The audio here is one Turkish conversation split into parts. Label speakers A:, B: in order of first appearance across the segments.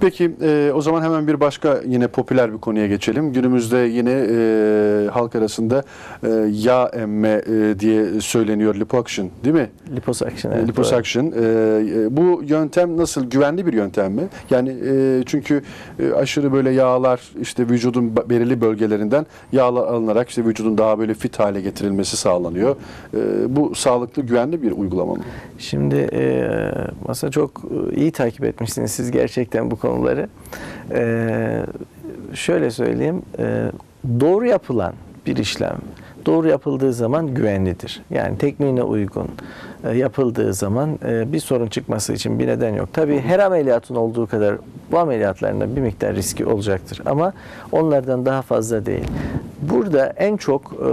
A: Peki e, o zaman hemen bir başka yine popüler bir konuya geçelim. Günümüzde yine e, halk arasında e, yağ emme e, diye söyleniyor liposuction değil mi?
B: Liposuction. Evet,
A: liposuction. E, e, bu yöntem nasıl? Güvenli bir yöntem mi? Yani e, çünkü e, aşırı böyle yağlar işte vücudun belirli bölgelerinden yağlar alınarak işte vücudun daha böyle fit hale getirilmesi sağlanıyor. E, bu sağlıklı, güvenli bir uygulama mı?
B: Şimdi e, masa çok e, iyi takip etmişsiniz siz gerçekten bu konuları. E, şöyle söyleyeyim, e, doğru yapılan bir işlem, doğru yapıldığı zaman güvenlidir. Yani tekniğine uygun e, yapıldığı zaman e, bir sorun çıkması için bir neden yok. Tabii her ameliyatın olduğu kadar bu ameliyatlarında bir miktar riski olacaktır ama onlardan daha fazla değil. Burada en çok e,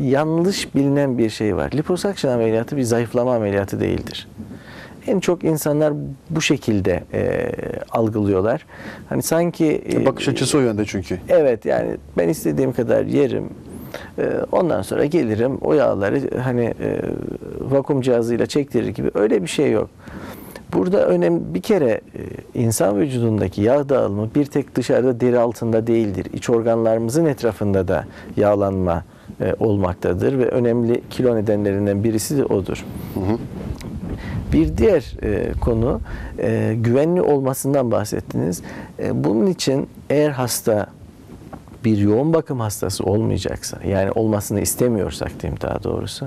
B: yanlış bilinen bir şey var. Liposuction ameliyatı bir zayıflama ameliyatı değildir. En çok insanlar bu şekilde e, algılıyorlar. Hani sanki e,
A: Bakış açısı o yönde çünkü.
B: Evet yani ben istediğim kadar yerim. E, Ondan sonra gelirim o yağları hani e, vakum cihazıyla çektirir gibi öyle bir şey yok. Burada önemli bir kere e, insan vücudundaki yağ dağılımı bir tek dışarıda deri altında değildir. İç organlarımızın etrafında da yağlanma e, olmaktadır ve önemli kilo nedenlerinden birisi de odur. Bir diğer e, konu e, güvenli olmasından bahsettiniz. E, bunun için eğer hasta bir yoğun bakım hastası olmayacaksa, yani olmasını istemiyorsak diyeyim daha doğrusu,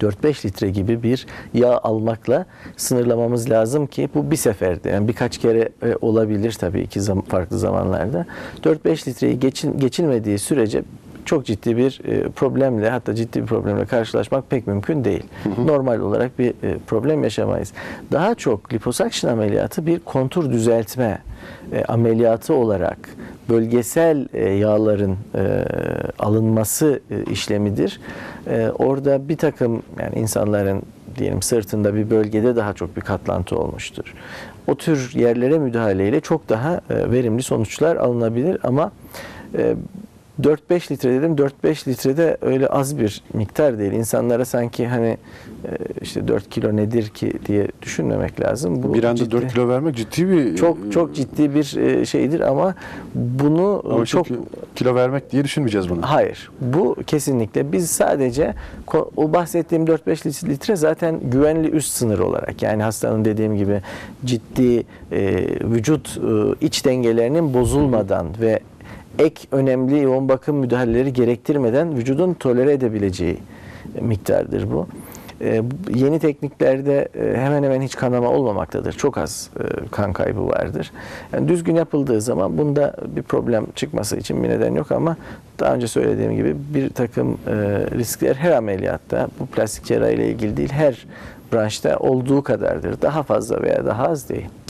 B: 4-5 litre gibi bir yağ almakla sınırlamamız lazım ki bu bir seferde yani birkaç kere e, olabilir tabii zam- farklı zamanlarda. 4-5 litreyi geçil- geçilmediği sürece çok ciddi bir e, problemle hatta ciddi bir problemle karşılaşmak pek mümkün değil. Normal olarak bir e, problem yaşamayız. Daha çok liposuction ameliyatı bir kontur düzeltme e, ameliyatı olarak bölgesel yağların alınması işlemidir. Orada bir takım yani insanların diyelim sırtında bir bölgede daha çok bir katlantı olmuştur. O tür yerlere müdahaleyle çok daha verimli sonuçlar alınabilir ama 4-5 litre dedim. 4-5 litrede öyle az bir miktar değil. İnsanlara sanki hani e, işte 4 kilo nedir ki diye düşünmemek lazım. Bu
A: Bir anda
B: ciddi-
A: 4 kilo vermek ciddi bir
B: çok çok ciddi bir e, şeydir ama bunu
A: Ama
B: çok
A: kilo vermek diye düşünmeyeceğiz bunu.
B: hayır. Bu kesinlikle biz sadece o bahsettiğim 4-5 litre zaten güvenli üst sınır olarak yani hastanın dediğim gibi ciddi e, vücut e, iç dengelerinin bozulmadan ve ek önemli yoğun bakım müdahaleleri gerektirmeden vücudun tolere edebileceği miktardır bu. E, yeni tekniklerde e, hemen hemen hiç kanama olmamaktadır. Çok az e, kan kaybı vardır. Yani düzgün yapıldığı zaman bunda bir problem çıkması için bir neden yok ama daha önce söylediğim gibi bir takım e, riskler her ameliyatta bu plastik cerrahi ile ilgili değil her branşta olduğu kadardır. Daha fazla veya daha az değil.